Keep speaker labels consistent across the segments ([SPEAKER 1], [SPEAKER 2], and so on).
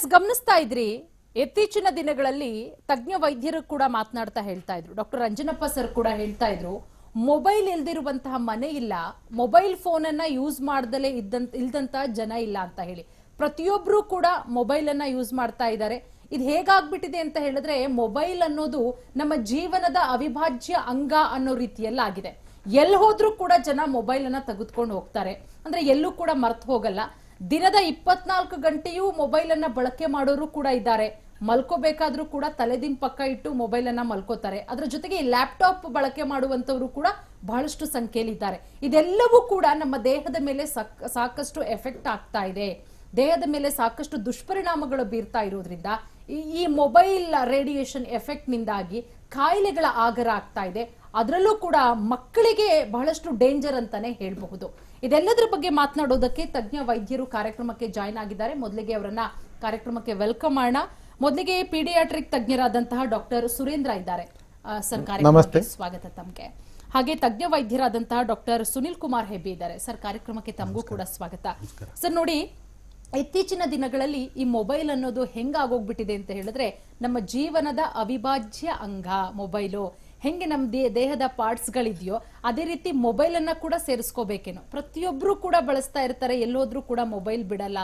[SPEAKER 1] S, ಗಮನಿಸ್ತಾ ಇದ್ರಿ. ಇತ್ತೀಚಿನ ದಿನಗಳಲ್ಲಿ ತಜ್ಞ ವೈದ್ಯರು ಕೂಡ ಮಾತನಾಡ್ತಾ ಹೇಳ್ತಾ ಇದ್ರು. ಡಾಕ್ಟರ್ ರಂಜನಪ್ಪ ಸರ್ ಕೂಡ ಹೇಳ್ತಾ ಇದ್ರು, ಮೊಬೈಲ್ ಇಲ್ದಿರುವಂತಹ ಮನೆ ಇಲ್ಲ. ಮೊಬೈಲ್ ಫೋನ್ ಅನ್ನ ಯೂಸ್ ಮಾಡ್ದಲೇ ಇದ್ದಂತ, ಇಲ್ದಂತ ಜನ ಇಲ್ಲ ಅಂತ ಹೇಳಿ. ಪ್ರತಿಯೊಬ್ರು ಕೂಡ ಮೊಬೈಲ್ ಅನ್ನ ಯೂಸ್ ಮಾಡ್ತಾ ಇದ್ದಾರೆ. ಇದು ಹೇಗಾಗ್ಬಿಟ್ಟಿದೆ ಅಂತ ಹೇಳಿದ್ರೆ, ಮೊಬೈಲ್ ಅನ್ನೋದು ನಮ್ಮ ಜೀವನದ ಅವಿಭಾಜ್ಯ ಅಂಗ ಅನ್ನೋ ರೀತಿಯಲ್ಲಾಗಿದೆ. ಎಲ್ಲಿ ಹೋದ್ರೂ ಕೂಡ ಜನ ಮೊಬೈಲ್ ಅನ್ನ ತೆಗೆದುಕೊಂಡು ಹೋಗ್ತಾರೆ. ಅಂದ್ರೆ ಎಲ್ಲೂ ಕೂಡ ಮರ್ತು ಹೋಗಲ್ಲ. ದಿನದ ಇಪ್ಪತ್ನಾಲ್ಕು ಗಂಟೆಯೂ ಮೊಬೈಲ್ ಅನ್ನ ಬಳಕೆ ಮಾಡೋರು ಕೂಡ ಇದ್ದಾರೆ. ಮಲ್ಕೋಬೇಕಾದ್ರೂ ಕೂಡ ತಲೆದಿನ್ ಪಕ್ಕ ಇಟ್ಟು ಮೊಬೈಲ್ ಅನ್ನ ಮಲ್ಕೋತಾರೆ. ಅದ್ರ ಜೊತೆಗೆ ಲ್ಯಾಪ್ಟಾಪ್ ಬಳಕೆ ಮಾಡುವಂತವರು ಕೂಡ ಬಹಳಷ್ಟು ಸಂಖ್ಯೆಯಲ್ಲಿ ಇದ್ದಾರೆ ಇದೆಲ್ಲವೂ ಕೂಡ ನಮ್ಮ ದೇಹದ ಮೇಲೆ ಸಕ್- ಸಾಕಷ್ಟು ಎಫೆಕ್ಟ್ ಆಗ್ತಾ ಇದೆ. ದೇಹದ ಮೇಲೆ ಸಾಕಷ್ಟು ದುಷ್ಪರಿಣಾಮಗಳು ಬೀರ್ತಾ ಇರೋದ್ರಿಂದ ಈ- ಮೊಬೈಲ್ ರೇಡಿಯೇಷನ್ ಎಫೆಕ್ಟ್ ನಿಂದಾಗಿ ಕಾಯಿಲೆಗಳ ಆಗರ ಆಗ್ತಾ ಇದೆ. ಅದರಲ್ಲೂ ಕೂಡ ಮಕ್ಕಳಿಗೆ ಬಹಳಷ್ಟು ಡೇಂಜರ್ ಅಂತಾನೆ ಹೇಳಬಹುದು. ಇದೆಲ್ಲದರ ಬಗ್ಗೆ ಮಾತನಾಡೋದಕ್ಕೆ ತಜ್ಞ ವೈದ್ಯರು ಕಾರ್ಯಕ್ರಮಕ್ಕೆ ಜಾಯ್ನ್ ಆಗಿದ್ದಾರೆ. ಮೊದಲಿಗೆ ಅವರನ್ನ ಕಾರ್ಯಕ್ರಮಕ್ಕೆ ವೆಲ್ಕಮ್ ಮಾಡೋಣ. ಮೊದಲಿಗೆ ಪೀಡಿಯಾಟ್ರಿಕ್ ತಜ್ಞರಾದಂತಹ ಡಾಕ್ಟರ್ ಸುರೇಂದ್ರ ಇದ್ದಾರೆ. ಸರ್ ಕಾರ್ಯಕ್ರಮಕ್ಕೆ ಸ್ವಾಗತ ತಮಗೆ. ಹಾಗೆ ತಜ್ಞ ವೈದ್ಯರಾದಂತಹ ಡಾಕ್ಟರ್ ಸುನಿಲ್ ಕುಮಾರ್ ಹೆಬ್ಬಿ ಇದ್ದಾರೆ. ಸರ್ ಕಾರ್ಯಕ್ರಮಕ್ಕೆ ತಮಗೂ ಕೂಡ ಸ್ವಾಗತ. ಸರ್ ನೋಡಿ ಇತ್ತೀಚಿನ ದಿನಗಳಲ್ಲಿ ಈ ಮೊಬೈಲ್ ಅನ್ನೋದು ಹೆಂಗಾಗೋಗ್ಬಿಟ್ಟಿದೆ ಅಂತ ಹೇಳಿದ್ರೆ ನಮ್ಮ ಜೀವನದ ಅವಿಭಾಜ್ಯ ಅಂಗ ಮೊಬೈಲು. ಹೆಂಗೆ ನಮ್ಮ ದೇ, ದೇಹದ ಪಾರ್ಟ್ಸ್ ಗಳಿದೆಯೋ ಅದೇ ರೀತಿ ಮೊಬೈಲ್ ಅನ್ನ ಕೂಡ ಸೇರಿಸ್ಕೋಬೇಕೇನೋ. ಪ್ರತಿಯೊಬ್ಬರೂ ಕೂಡ ಬಳಸ್ತಾ ಇರ್ತಾರೆ, ಎಲ್ಲೋದ್ರೂ ಕೂಡ ಮೊಬೈಲ್ ಬಿಡಲ್ಲ.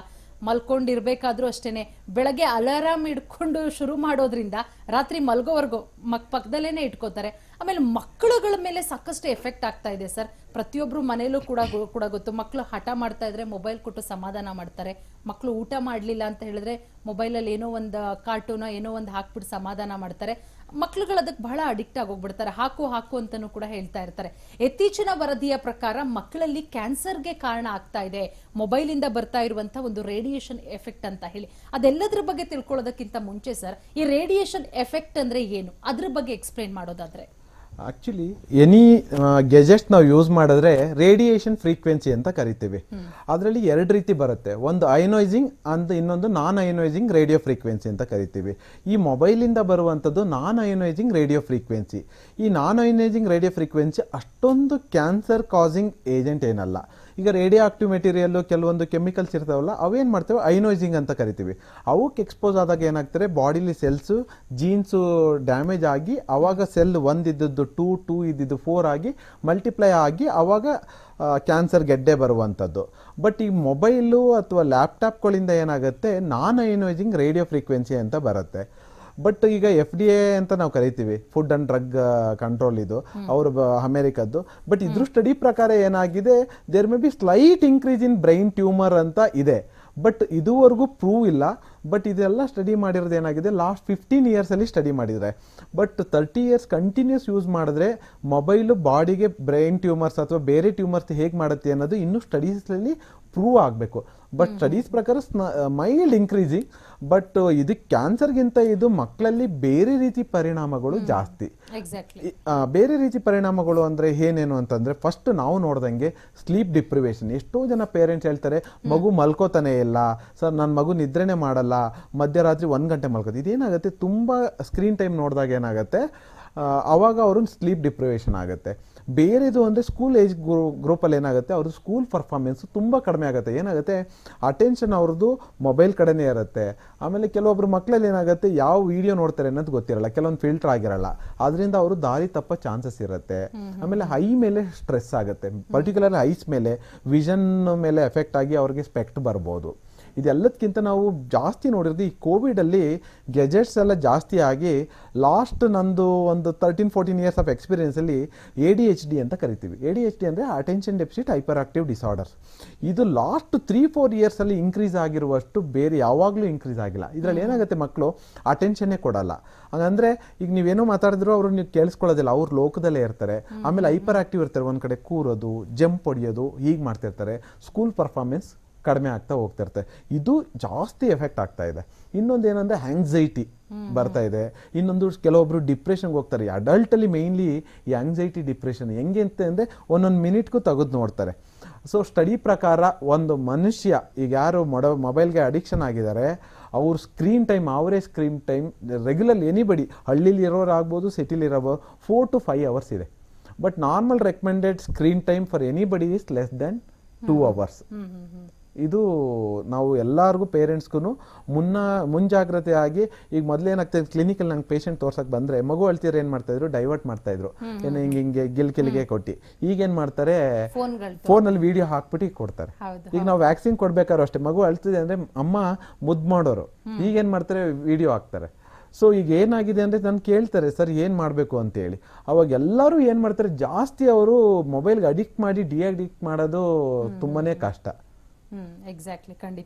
[SPEAKER 1] ಮಲ್ಕೊಂಡಿರ್ಬೇಕಾದ್ರೂ ಅಷ್ಟೇನೆ. ಬೆಳಗ್ಗೆ ಅಲಾರಾಮ್ ಇಟ್ಕೊಂಡು ಶುರು ಮಾಡೋದ್ರಿಂದ ರಾತ್ರಿ ಮಲ್ಗೋವರೆಗೂ ಮಕ್ ಪಕ್ಕದಲ್ಲೇನೆ ಇಟ್ಕೋತಾರೆ. ಆಮೇಲೆ ಮಕ್ಕಳುಗಳ ಮೇಲೆ ಸಾಕಷ್ಟು ಎಫೆಕ್ಟ್ ಆಗ್ತಾ ಇದೆ ಸರ್. ಪ್ರತಿಯೊಬ್ಬರು ಮನೇಲೂ ಕೂಡ ಕೂಡ ಗೊತ್ತು. ಮಕ್ಕಳು ಹಠ ಮಾಡ್ತಾ ಇದ್ರೆ ಮೊಬೈಲ್ ಕೊಟ್ಟು ಸಮಾಧಾನ ಮಾಡ್ತಾರೆ. ಮಕ್ಕಳು ಊಟ ಮಾಡಲಿಲ್ಲ ಅಂತ ಹೇಳಿದ್ರೆ ಮೊಬೈಲಲ್ಲಿ ಏನೋ ಒಂದು ಕಾರ್ಟೂನೋ ಏನೋ ಒಂದು ಹಾಕ್ಬಿಟ್ಟು ಸಮಾಧಾನ ಮಾಡ್ತಾರೆ. ಮಕ್ಳುಗಳು ಅದಕ್ಕೆ ಬಹಳ ಅಡಿಕ್ಟ್ ಆಗೋಗ್ಬಿಡ್ತಾರೆ. ಹಾಕು ಹಾಕು ಅಂತಾನೂ ಕೂಡ ಹೇಳ್ತಾ ಇರ್ತಾರೆ. ಇತ್ತೀಚಿನ ವರದಿಯ ಪ್ರಕಾರ ಮಕ್ಕಳಲ್ಲಿ ಕ್ಯಾನ್ಸರ್ಗೆ ಕಾರಣ ಆಗ್ತಾ ಇದೆ. ಮೊಬೈಲ್ ಇಂದ ಬರ್ತಾ ಇರುವಂತಹ ಒಂದು ರೇಡಿಯೇಷನ್ ಎಫೆಕ್ಟ್ ಅಂತ ಹೇಳಿ. ಅದೆಲ್ಲದ್ರ ಬಗ್ಗೆ ತಿಳ್ಕೊಳ್ಳೋದಕ್ಕಿಂತ ಮುಂಚೆ ಸರ್, ಈ ರೇಡಿಯೇಷನ್ ಎಫೆಕ್ಟ್ ಅಂದ್ರೆ ಏನು? ಅದ್ರ ಬಗ್ಗೆ ಎಕ್ಸ್ಪ್ಲೈನ್ ಮಾಡೋದಾದ್ರೆ.
[SPEAKER 2] ಆಕ್ಚುಲಿ ಎನಿ ಗೆಜೆಟ್ ನಾವು ಯೂಸ್ ಮಾಡಿದ್ರೆ ರೇಡಿಯೇಷನ್ ಫ್ರೀಕ್ವೆನ್ಸಿ ಅಂತ ಕರಿತೀವಿ. ಅದರಲ್ಲಿ ಎರಡು ರೀತಿ ಬರುತ್ತೆ. ಒಂದು ಅಯನೈಸಿಂಗ್ ಅಂದ್ ಇನ್ನೊಂದು ನಾನ್ ಅಯನೈಸಿಂಗ್ ರೇಡಿಯೋ ಫ್ರೀಕ್ವೆನ್ಸಿ ಅಂತ ಕರಿತೀವಿ. ಈ ಮೊಬೈಲಿಂದ ಬರುವಂಥದ್ದು ನಾನ್ ಅಯನೈಸಿಂಗ್ ರೇಡಿಯೋ ಫ್ರೀಕ್ವೆನ್ಸಿ ಈ ನಾನ್ ಅಯನೈಸಿಂಗ್ ರೇಡಿಯೋ ಫ್ರೀಕ್ವೆನ್ಸಿ ಅಷ್ಟೊಂದು ಕ್ಯಾನ್ಸರ್ ಕಾಸಿಂಗ್ ಏಜೆಂಟ್ ಏನಲ್ಲ. ಈಗ ರೇಡಿಯೋ ಆಕ್ಟಿವ್ ಮೆಟೀರಿಯಲ್ಲು ಕೆಲವೊಂದು ಕೆಮಿಕಲ್ಸ್ ಇರ್ತಾವಲ್ಲ, ಅವೇನು ಮಾಡ್ತೇವೆ? ಐನೋಯ್ಸಿಂಗ್ ಅಂತ ಕರಿತೀವಿ. ಅವಕ್ಕೆ ಎಕ್ಸ್ಪೋಸ್ ಆದಾಗ ಏನಾಗ್ತಾರೆ ಬಾಡಿಲಿ ಸೆಲ್ಸು ಜೀನ್ಸು ಡ್ಯಾಮೇಜ್ ಆಗಿ, ಅವಾಗ ಸೆಲ್ ಒಂದಿದ್ದದ್ದು ಟೂ ಟೂ ಇದ್ದಿದ್ದು ಫೋರ್ ಆಗಿ ಮಲ್ಟಿಪ್ಲೈ ಆಗಿ, ಅವಾಗ ಕ್ಯಾನ್ಸರ್ ಗೆಡ್ಡೆ ಬರುವಂಥದ್ದು. ಬಟ್ ಈ ಮೊಬೈಲು ಅಥವಾ ಲ್ಯಾಪ್ಟಾಪ್ಗಳಿಂದ ಏನಾಗುತ್ತೆ? ನಾನ್ ಐನೋಯ್ಸಿಂಗ್ ರೇಡಿಯೋ ಫ್ರೀಕ್ವೆನ್ಸಿ ಅಂತ ಬರುತ್ತೆ. ಬಟ್ ಈಗ ಎಫ್ ಡಿ ಎ ಅಂತ ನಾವು ಕರಿತೀವಿ ಫುಡ್ ಅಂಡ್ ಡ್ರಗ್ ಕಂಟ್ರೋಲ್ ಇದು. ಅವರು ಅಮೆರಿಕದ್ದು. ಬಟ್ ಇದ್ರ ಸ್ಟಡಿ ಪ್ರಕಾರ ಏನಾಗಿದೆ there may be slight increase in brain tumour ಅಂತ ಇದೆ. ಬಟ್ ಇದುವರೆಗೂ ಪ್ರೂವ್ ಇಲ್ಲ. ಬಟ್ ಇದೆಲ್ಲ ಸ್ಟಡಿ ಮಾಡಿರೋದು ಏನಾಗಿದೆ ಲಾಸ್ಟ್ ಫಿಫ್ಟೀನ್ ಇಯರ್ಸಲ್ಲಿ ಸ್ಟಡಿ ಮಾಡಿದ್ದಾರೆ but thirty years continuous use ಮಾಡಿದ್ರೆ ಮೊಬೈಲು ಬಾಡಿಗೆ ಬ್ರೈನ್ ಟ್ಯೂಮರ್ಸ್ ಅಥವಾ ಬೇರೆ ಟ್ಯೂಮರ್ಸ್ ಹೇಗೆ ಮಾಡುತ್ತೆ ಅನ್ನೋದು ಇನ್ನೂ ಸ್ಟಡೀಸಲ್ಲಿ ಪ್ರೂವ್ ಆಗಬೇಕು. ಬಟ್ ಸ್ಟಡೀಸ್ ಪ್ರಕಾರ ಮೈಲ್ಡ್ ಇನ್ಕ್ರೀಸಿಂಗ್ ಬಟ್ ಇದು ಕ್ಯಾನ್ಸರ್ಗಿಂತ ಇದು ಮಕ್ಕಳಲ್ಲಿ ಬೇರೆ ರೀತಿ ಪರಿಣಾಮಗಳು ಜಾಸ್ತಿ. ಬೇರೆ ರೀತಿ ಪರಿಣಾಮಗಳು ಅಂದರೆ ಏನೇನು ಅಂತಂದರೆ ಫಸ್ಟ್ ನಾವು ನೋಡ್ದಂಗೆ ಸ್ಲೀಪ್ ಡಿಪ್ರಿವೇಶನ್ ಎಷ್ಟೋ ಜನ ಪೇರೆಂಟ್ಸ್ ಹೇಳ್ತಾರೆ ಮಗು ಮಲ್ಕೋತಾನೆ ಇಲ್ಲ. ಸರ್ ನನ್ನ ಮಗು ನಿದ್ರೆನೇ ಮಾಡಲ್ಲ. ಮಧ್ಯರಾತ್ರಿ ಒಂದು ಗಂಟೆ ಮಲ್ಕೋದು. ಇದೇನಾಗುತ್ತೆ? ತುಂಬ ಸ್ಕ್ರೀನ್ ಟೈಮ್ ನೋಡಿದಾಗ ಏನಾಗುತ್ತೆ? ಆ, ಅವಾಗ ಅವರು ಸ್ಲೀಪ್ ಡಿಪ್ರಿವೇಶನ್ ಆಗುತ್ತೆ. ಬೇರೆದು ಅಂದರೆ ಸ್ಕೂಲ್ ಏಜ್ ಗ್ರೂಪಲ್ಲಿ ಏನಾಗುತ್ತೆ ಅವ್ರದ್ದು ಸ್ಕೂಲ್ ಪರ್ಫಾರ್ಮೆನ್ಸ್ ತುಂಬ ಕಡಿಮೆ ಆಗುತ್ತೆ. ಏನಾಗುತ್ತೆ ಅಟೆನ್ಷನ್ ಅವ್ರದ್ದು ಮೊಬೈಲ್ ಕಡೆನೇ ಇರುತ್ತೆ. ಆಮೇಲೆ ಕೆಲವೊಬ್ರು ಮಕ್ಕಳಲ್ಲಿ ಏನಾಗುತ್ತೆ ಯಾವ ವಿಡಿಯೋ ನೋಡ್ತಾರೆ ಅನ್ನೋದು ಗೊತ್ತಿರಲ್ಲ ಕೆಲವೊಂದು ಫಿಲ್ಟರ್ ಆಗಿರಲ್ಲ. ಅದರಿಂದ ಅವರು ದಾರಿ ತಪ್ಪ ಚಾನ್ಸಸ್ ಇರುತ್ತೆ. ಆಮೇಲೆ ಐ ಮೇಲೆ ಸ್ಟ್ರೆಸ್ ಆಗುತ್ತೆ. ಪರ್ಟಿಕ್ಯುಲರ್ ಐಸ್ ಮೇಲೆ ವಿಷನ್ ಮೇಲೆ ಎಫೆಕ್ಟ್ ಆಗಿ ಅವ್ರಿಗೆ ಸ್ಪೆಕ್ಟ್ ಬರ್ಬೋದು. ಇದೆಲ್ಲದಕ್ಕಿಂತ ನಾವು ಜಾಸ್ತಿ ನೋಡಿರೋದು ಈ ಕೋವಿಡಲ್ಲಿ ಗೆಜೆಟ್ಸ್ ಎಲ್ಲ ಜಾಸ್ತಿ ಆಗಿ ಲಾಸ್ಟ್ ನಂದು ಒಂದು ತರ್ಟೀನ್ ಫೋರ್ಟೀನ್ ಇಯರ್ಸ್ ಆಫ್ ಎಕ್ಸ್ಪೀರಿಯನ್ಸಲ್ಲಿ ಎ ಡಿ ಎಚ್ ಡಿ ಅಂತ ಕರಿತೀವಿ. ಎ ಡಿ ಎಚ್ ಡಿ ಅಂದರೆ attention deficit hyper active disorders ಇದು ಲಾಸ್ಟ್ ತ್ರೀ ಫೋರ್ ಇಯರ್ಸಲ್ಲಿ ಇನ್ಕ್ರೀಸ್ ಆಗಿರುವಷ್ಟು ಬೇರೆ ಯಾವಾಗಲೂ ಇನ್ಕ್ರೀಸ್ ಆಗಿಲ್ಲ. ಇದರಲ್ಲಿ ಏನಾಗುತ್ತೆ ಮಕ್ಕಳು ಅಟೆನ್ಷನ್ನೇ ಕೊಡಲ್ಲ. ಹಂಗಂದ್ರೆ ಈಗ ನೀವೇನೋ ಮಾತಾಡಿದ್ರು ಅವರು ನೀವು ಕೇಳಿಸ್ಕೊಳ್ಳೋದಿಲ್ಲ. ಅವ್ರ ಲೋಕದಲ್ಲೇ ಇರ್ತಾರೆ. ಆಮೇಲೆ ಹೈಪರ್ ಆಕ್ಟಿವ್ ಇರ್ತಾರೆ. ಒಂದು ಕಡೆ ಕೂರೋದು ಜಂಪ್ ಹೊಡಿಯೋದು ಹೀಗೆ ಮಾಡ್ತಿರ್ತಾರೆ. ಸ್ಕೂಲ್ ಪರ್ಫಾರ್ಮೆನ್ಸ್ ಕಡಿಮೆ ಆಗ್ತಾ ಹೋಗ್ತಿರುತ್ತೆ. ಇದು ಜಾಸ್ತಿ ಎಫೆಕ್ಟ್ ಆಗ್ತಾ ಇದೆ. ಇನ್ನೊಂದು ಏನಂದ್ರೆ ಆಂಗ್ಸೈಟಿ ಬರ್ತಾ ಇದೆ. ಇನ್ನೊಂದು ಕೆಲವೊಬ್ರು ಡಿಪ್ರೆಷನ್ಗೆ ಹೋಗ್ತಾರೆ. ಅಡಲ್ಟ್ ಅಲ್ಲಿ ಮೇನ್ಲಿ ಈ ಆಂಗ್ಸೈಟಿ ಡಿಪ್ರೆಷನ್ ಹೆಂಗೆ ಅಂತ ಅಂದ್ರೆ ಒಂದೊಂದು ಮಿನಿಟ್ಗೂ ತೆಗೆದು ನೋಡ್ತಾರೆ. ಸೊ ಸ್ಟಡಿ ಪ್ರಕಾರ ಒಂದು ಮನುಷ್ಯ ಈಗ ಯಾರು ಮೊಡ ಮೊಬೈಲ್ಗೆ ಅಡಿಕ್ಷನ್ ಆಗಿದ್ದಾರೆ. ಅವ್ರ ಸ್ಕ್ರೀನ್ ಟೈಮ್ ಅವರೇ ಸ್ಕ್ರೀನ್ ಟೈಮ್ ರೆಗ್ಯುಲರ್ ಎನಿಬಡಿ ಹಳ್ಳಿಲಿ ಇರೋರು ಆಗ್ಬೋದು ಸಿಟಿಲಿ ಇರೋಬೋದು ಫೋರ್ ಟು ಫೈವ್ ಅವರ್ಸ್ ಇದೆ. But normal recommended screen time for anybody is less than two hours ಇದು ನಾವು ಎಲ್ಲರಿಗೂ ಪೇರೆಂಟ್ಸ್ಗೂ ಮುನ್ನ ಮುಂಜಾಗ್ರತೆ ಆಗಿ ಈಗ ಮೊದಲೇನಾಗ್ತದೆ ಕ್ಲಿನಿಕಲ್ಲಿ ನಂಗೆ ಪೇಷಂಟ್ ತೋರ್ಸಕ್ಕೆ ಬಂದ್ರೆ ಮಗು ಅಳ್ತಿದ್ರೆ ಏನು ಮಾಡ್ತಾ ಇದ್ರು? ಡೈವರ್ಟ್ ಮಾಡ್ತಾ ಇದ್ರು. ಏನು ಹಿಂಗೆ ಹಿಂಗೆ ಗಿಲ್ ಕಿಲಿಗೆ ಕೊಟ್ಟು. ಏನು ಮಾಡ್ತಾರೆ?
[SPEAKER 1] ಫೋನ್ಗಳು
[SPEAKER 2] ಫೋನಲ್ಲಿ ವಿಡಿಯೋ ಹಾಕ್ಬಿಟ್ಟು ಕೊಡ್ತಾರೆ. ಈಗ ನಾವು ವ್ಯಾಕ್ಸಿನ್ ಕೊಡ್ಬೇಕಾದ್ರು ಅಷ್ಟೇ. ಮಗು ಅಳ್ತಿದೆ ಅಂದ್ರೆ ಅಮ್ಮ ಮುದ್ದು ಮಾಡೋರು. ಈಗೇನ್ ಮಾಡ್ತಾರೆ? ವಿಡಿಯೋ ಹಾಕ್ತಾರೆ. ಸೊ ಈಗ ಏನಾಗಿದೆ ಅಂದ್ರೆ ನಾನು ಕೇಳ್ತಾರೆ ಸರ್ ಏನು ಮಾಡಬೇಕು? ಅಂತೇಳಿ. ಅವಾಗ ಎಲ್ಲರೂ ಏನು ಮಾಡ್ತಾರೆ? ಜಾಸ್ತಿ ಅವರು ಮೊಬೈಲ್ಗೆ ಅಡಿಕ್ಟ್ ಮಾಡಿ ಡಿ ಅಡಿಕ್ಟ್ ಮಾಡೋದು ತುಂಬಾನೇ ಕಷ್ಟ.
[SPEAKER 1] exactly, கண்டிப்பா